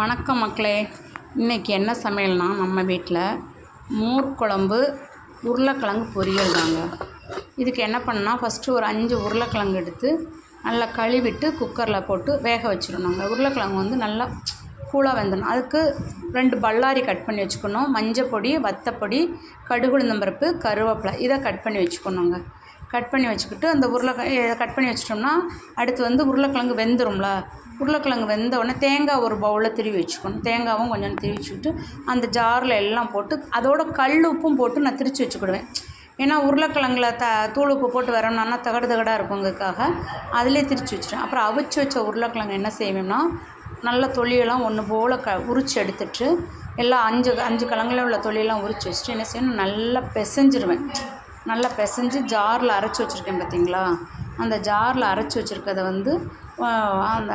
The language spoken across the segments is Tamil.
வணக்கம் மக்களே. இன்றைக்கி என்ன சமையல்னா நம்ம வீட்டில் மோர் குழம்பு உருளைக்கிழங்கு பொரியல் தாங்க. இதுக்கு என்ன பண்ணால் ஃபஸ்ட்டு ஒரு அஞ்சு உருளைக்கிழங்கு எடுத்து நல்லா கழுவிட்டு குக்கரில் போட்டு வேக வச்சிடணுங்க. உருளைக்கிழங்கு வந்து நல்லா கூலாக வெந்தணும் அதுக்கு ரெண்டு பல்லாரி கட் பண்ணி வச்சுக்கணும். மஞ்சப்பொடி வத்தப்பொடி கடுகுளுந்தம்பருப்பு கருவேப்பிலை இதை கட் பண்ணி வச்சுக்கணுங்க. கட் பண்ணி வச்சுக்கிட்டு அந்த உருளைக்கிழங்கு கட் பண்ணி வச்சிட்டோம்னா அடுத்து வந்து உருளைக்கிழங்கு வெந்துரும்ல. உருளைக்கிழங்கு வெந்த உடனே தேங்காய் ஒரு பவுலில் திருவி வச்சுக்கணும். தேங்காவும் கொஞ்சம் திருவி வச்சுக்கிட்டு அந்த ஜாரில் எல்லாம் போட்டு அதோட கல் உப்பும் போட்டு நான் திரித்து வச்சுக்கிடுவேன். ஏன்னா உருளைக்கிழங்குல த தூள் உப்பு போட்டு வரணும்னா தகடு தகடாக இருக்குங்கிறதுக்காக அதிலே திரித்து வச்சுருவேன் அப்புறம் அவிச்சு வச்ச உருளைக்கிழங்கு என்ன செய்வேன்னா நல்ல தொலியெல்லாம் ஒன்று போல் க உரித்து எடுத்துட்டு எல்லாம் அஞ்சு அஞ்சு கிழங்குல உள்ள தொலியெல்லாம் உரித்து வச்சுட்டு என்ன செய்யணும் நல்லா பிசைஞ்சிருவேன். நல்லா பிசைஞ்சு ஜாரில் அரைச்சி வச்சுருக்கேன் பார்த்தீங்களா அந்த ஜாரில் அரைச்சி வச்சுருக்கத வந்து அந்த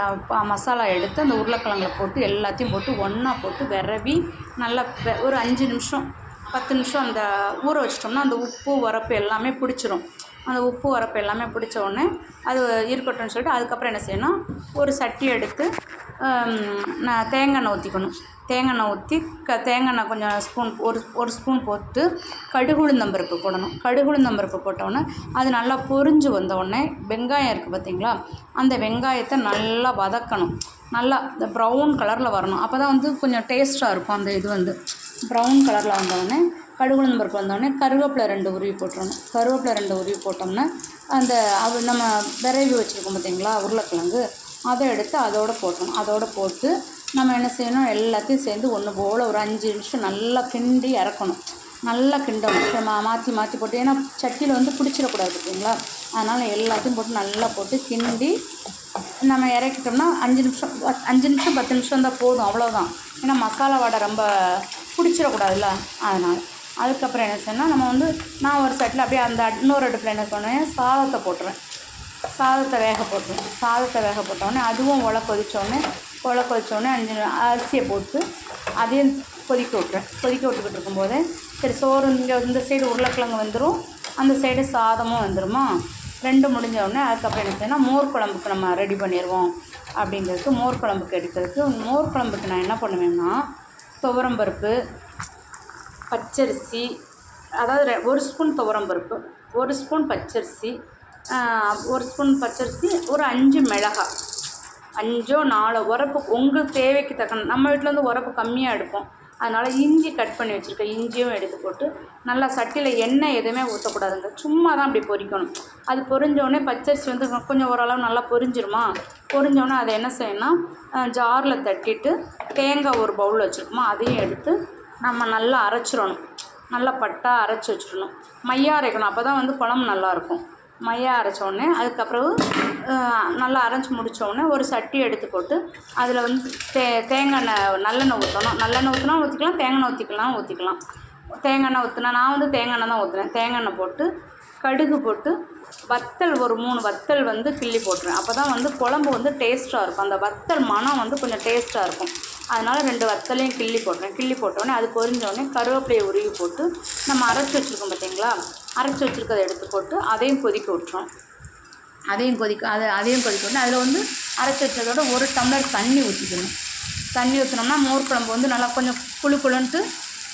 மசாலா எடுத்து அந்த உருளைக்கிழங்குல போட்டு எல்லாத்தையும் போட்டு ஒன்றா போட்டு விரவி நல்லா ஒரு அஞ்சு நிமிஷம் பத்து நிமிஷம் அந்த ஊற வச்சிட்டோம்னா அந்த உப்பு உரப்பு எல்லாமே பிடிச்சிரும். அந்த உப்பு உரப்பு எல்லாமே பிடிச்ச உடனே அது இருக்கட்டும்னு சொல்லிட்டு அதுக்கப்புறம் என்ன செய்யணும்? ஒரு சட்டி எடுத்து நான் தேங்காய் எண்ணெய் ஊற்றிக்கணும் தேங்காய் எண்ணெய் ஊற்றி க தேங்காய் எண்ணெய் கொஞ்சம் ஸ்பூன் ஒரு ஒரு ஸ்பூன் போட்டு கடுகுளுந்தம்பருப்பு போடணும். கடுகுளுந்தம்பருப்பு போட்டோன்னே அது நல்லா பொரிஞ்சு வந்த வெங்காயம் இருக்குது பார்த்தீங்களா? அந்த வெங்காயத்தை நல்லா வதக்கணும். நல்லா இந்த ப்ரௌன் கலரில் வரணும். அப்போ தான் வந்து கொஞ்சம் டேஸ்ட்டாக இருக்கும் அந்த இது வந்து. ப்ரௌன் கலரில் வந்தோடனே கடுகுளுந்து பருப்பு வந்தோடனே கருவேப்பிலை ரெண்டு உருவி போட்டுடணும் கருவேப்பிலை ரெண்டு உருவி போட்டோம்னா அந்த அது நம்ம விரைவி வச்சுருக்கோம் பார்த்தீங்களா? உருளைக்கிழங்கு. அதை எடுத்து அதோட போட்டணும். அதோட போட்டு நம்ம என்ன செய்யணும்? எல்லாத்தையும் சேர்ந்து ஒன்று போல் ஒரு அஞ்சு நிமிஷம் நல்லா கிண்டி இறக்கணும் நல்லா கிண்டணும். மா மாற்றி மாற்றி போட்டு ஏன்னா சட்டியில் வந்து பிடிச்சிடக்கூடாது பார்த்தீங்களா அதனால் எல்லாத்தையும் போட்டு நல்லா போட்டு கிண்டி நம்ம இறக்கிட்டோம்னா அஞ்சு நிமிஷம் அஞ்சு நிமிஷம் பத்து நிமிஷம் தான் போதும். அவ்வளோதான் ஏன்னா மசாலா வடை ரொம்ப பிடிச்சிடக்கூடாதுல்ல? அதனால். அதுக்கப்புறம் என்ன செய்யணும் நம்ம வந்து நான் ஒரு சட்டில் அப்படியே அந்த இன்னொரு அடுப்பில் என்ன பண்ணுவேன்? சாதத்தை போட்டுருவேன். சாதத்தை வேக போட்டுருவேன். சாதத்தை வேக போட்டோடனே அதுவும் உலை கொதித்தோடனே உலை கொதிச்சோடனே அஞ்சு அரிசியை போட்டு அதையும் கொதிக்க விட்டுறேன். கொதிக்க விட்டுக்கிட்டு இருக்கும்போது சரி சோறு இங்கே இந்த சைடு உருளைக்கிழங்கு வந்துடும் அந்த சைடு சாதமும் வந்துருமா? ரெண்டு முடிஞ்ச உடனே அதுக்கப்புறம் என்ன செய்யணும் மோர் குழம்புக்கு நம்ம ரெடி பண்ணிடுவோம் அப்படிங்கிறதுக்கு மோர் குழம்புக்கு எடுக்கிறதுக்கு. மோர் குழம்புக்கு நான் என்ன பண்ணுவேன்னா துவரம்பருப்பு பச்சரிசி அதாவது ஒரு ஸ்பூன் துவரம்பருப்பு ஒரு ஸ்பூன் பச்சரிசி ஒரு ஸ்பூன் பச்சரிசி ஒரு அஞ்சு மிளகாய். அஞ்சோ நாலோ உரப்பு உங்கள் தேவைக்கு தக்க நம்ம வீட்டில் வந்து உரப்பு கம்மியாக எடுப்போம். அதனால் இஞ்சி கட் பண்ணி வச்சுருக்கேன். இஞ்சியும் எடுத்து போட்டு நல்லா சட்டியில் எண்ணெய் எதுவுமே ஊற்றக்கூடாதுங்க சும்மா தான் அப்படி பொரிக்கணும் அது பொரிஞ்சோடனே பச்சரிசி வந்து கொஞ்சம் ஓரளவு நல்லா பொரிஞ்சிருமா பொரிஞ்சோடனே அதை என்ன செய்யணும் ஜாரில் தட்டிட்டு தேங்காய் ஒரு பவுல் வச்சுருக்கோமா அதையும் எடுத்து நம்ம நல்லா அரைச்சிடணும். நல்லா பட்டா அரைச்சி வச்சிடணும். மையா அரைக்கணும். அப்போ தான் வந்து குழம்பு நல்லாயிருக்கும் மையா அரைச்சோடனே அதுக்கப்புறம் நல்லா அரைச்சி முடித்தோடனே ஒரு சட்டி எடுத்து போட்டு அதில் வந்து தே தேங்காய் எண்ணெய் நல்லெண்ணெய் ஊற்றணும் நல்லெண்ணெய் ஊற்றினா ஊற்றிக்கலாம் தேங்காய் ஊற்றிக்கலாம் ஊற்றிக்கலாம் தேங்காய் எண்ணெய் ஊற்றினா நான் வந்து தேங்காய் எண்ணெய் தான் ஊற்றுறேன் தேங்காய் எண்ணெய் போட்டு கடுகு போட்டு வத்தல் ஒரு மூணு வத்தல் வந்து கிள்ளி போட்டுருவேன். அப்போ தான் வந்து குழம்பு வந்து டேஸ்ட்டாக இருக்கும். அந்த வத்தல் மனம் வந்து கொஞ்சம் டேஸ்ட்டாக இருக்கும். அதனால் ரெண்டு வத்தலையும் கிள்ளி போட்டுறேன் கிள்ளி போட்டோடனே அது பொரிஞ்சோடனே கருவேப்பிலையை உருவி போட்டு நம்ம அரைச்சி வச்சுருக்கோம் பார்த்தீங்களா அரைச்சி வச்சுருக்கதை எடுத்து போட்டு அதையும் கொதிக்க விட்டுறோம் அதையும் கொதிக்க அதை அதையும் கொதிக்க விட்டு அதில் வந்து அரைச்சி வச்சதோட ஒரு டம்ளர் தண்ணி ஊற்றிக்கணும். தண்ணி ஊற்றினோம்னா மோர் குழம்பு வந்து நல்லா கொஞ்சம் புளு குழுன்ட்டு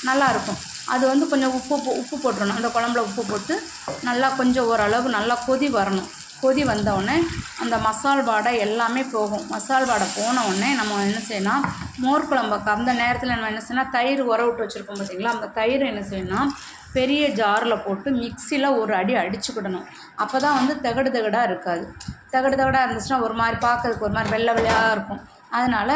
நல்லா இருக்கும். அது வந்து கொஞ்சம் உப்பு போ- உப்பு போட்டுடணும் அந்த குழம்புல உப்பு போட்டு நல்லா கொஞ்சம் ஓரளவு நல்லா கொதி வரணும். கொதி வந்தவுடனே அந்த மசால் வாடை எல்லாமே போகும். மசால் வாடை போன உடனே நம்ம என்ன செய்யணும் மோர் குழம்புக்கு அந்த நேரத்தில் நம்ம என்ன செய்யணும் தயிர் உர விட்டு வச்சுருக்கோம் பார்த்தீங்களா அந்த தயிர் என்ன செய்யணும் பெரிய ஜாரில் போட்டு மிக்சியில் ஒரு அடி அடிச்சுக்கிடணும். அப்போ தான் வந்து தகடு தகடாக இருக்காது. தகடு தகடாக இருந்துச்சுன்னா ஒரு மாதிரி பார்க்கறதுக்கு ஒரு மாதிரி வெள்ளை வெள்ளையாக இருக்கும். அதனால்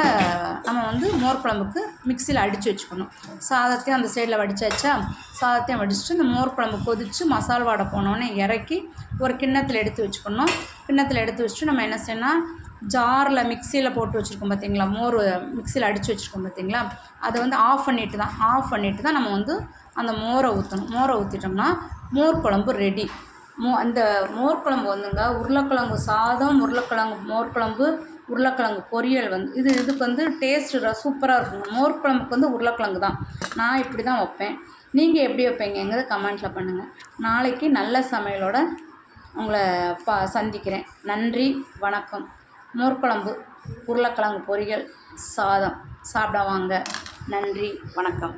நம்ம வந்து மோர் குழம்புக்கு மிக்சியில் அடித்து வச்சுக்கணும். சாதத்தையும் அந்த சைடில் வடிச்சாச்சா சாதத்தையும் வடிச்சிட்டு இந்த மோர் குழம்பு கொதித்து மசால் வாடை போனோடனே இறக்கி ஒரு கிண்ணத்தில் எடுத்து வச்சுக்கணும். கிண்ணத்தில் எடுத்து வச்சுட்டு நம்ம என்ன செய்யணும் ஜாரில் மிக்சியில் போட்டு வச்சுருக்கோம் பார்த்தீங்களா மோர் மிக்சியில் அடித்து வச்சுருக்கோம் பார்த்தீங்களா அதை வந்து ஆஃப் பண்ணிட்டு தான் ஆஃப் பண்ணிட்டு தான் நம்ம வந்து அந்த மோரை ஊற்றணும் மோரை ஊற்றிட்டோம்னா மோர் குழம்பு ரெடி மோ அந்த மோர் குழம்பு வந்துங்க உருளைக்கிழங்கு சாதம் உருளைக்கிழங்கு மோர் குழம்பு உருளைக்கிழங்கு பொரியல் வந்து இது இதுக்கு வந்து டேஸ்ட்டு சூப்பராக இருக்கும். மோர் குழம்புக்கு வந்து உருளைக்கிழங்கு தான். நான் இப்படி தான் வைப்பேன். நீங்கள் எப்படி வைப்பீங்கங்கிறத கமெண்ட்டில் பண்ணுங்கள் நாளைக்கு நல்ல சமையலோட உங்களை பா சந்திக்கிறேன். நன்றி வணக்கம். மோர் குழம்பு உருளைக்கிழங்கு பொரியல் சாதம். சாப்பிட வாங்க நன்றி வணக்கம்.